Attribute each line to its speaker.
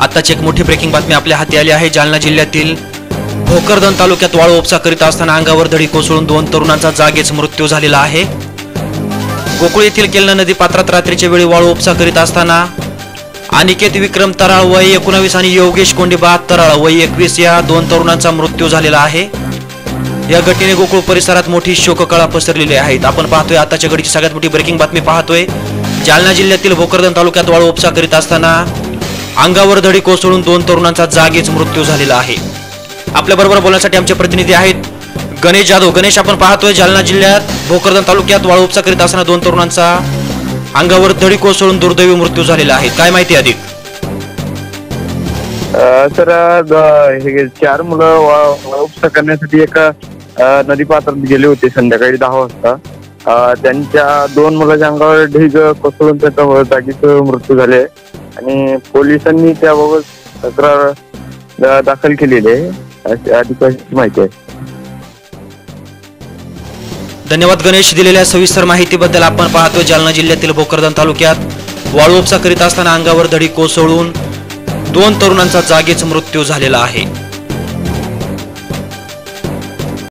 Speaker 1: आताची एक मोठी ब्रेकिंग बातमी आपल्या हाती आली आहे. जालना जिल्ह्यातील भोकरदन तालुक्यात वाळू उपसा करीत असताना अंगावर धडी कोसळून दोन तरुणांचा जागेच मृत्यू झालेला आहे. गोकुळ येथील केलना नदी पात्रात रात्रीच्या वेळी वाळू उपसा करीत असताना अनिकेत विक्रम तराळ वय एकोणावीस आणि योगेश कोंडीबा तराळ वय एकवीस या दोन तरुणांचा मृत्यू झालेला आहे. या घटनेने गोकुळ परिसरात मोठी शोककळा पसरलेली आहेत आपण पाहतोय आताच्या घडीची सगळ्यात मोठी ब्रेकिंग बातमी पाहतोय. जालना जिल्ह्यातील भोकरदन तालुक्यात वाळू उपसा करीत असताना अंगावर धडी कोसळून दोन तरुणांचा जागीच मृत्यू झालेला आहे. आपल्या बरोबर बोलण्यासाठी आमचे प्रतिनिधी आहेत गणेश जाधव. गणेश आपण पाहतोय जालना जिल्ह्यात भोकरदन तालुक्यात वाळू उपसा करीत असताना दोन तरुणांचा अंगावर धडी कोसळून दुर्दैवी मृत्यू झालेला आहे. काय माहिती अधिक?
Speaker 2: सर तर हे चार मुलं वा- उपसा करण्यासाठी एका नदी पात्रात गेले होते संध्याकाळी दहा वाजता. त्यांच्या दोन मुलाच्या अंगावर ढीग कोसळून त्याचा जागीच मृत्यू झाले. आणि पोलिसांनी त्याबाबत तक्रार दा- दाखल केलेली आहे. अशी माहिती आहे.
Speaker 1: धन्यवाद गणेश. दिलेल्या सविस्तर माहितीबद्दल आपण पाहतो जालना जिल्ह्यातील भोकरदन तालुक्यात वाळू उपसा करीत असताना अंगावर धडी कोसळून दोन तरुणांचा जागीच मृत्यू झालेला आहे.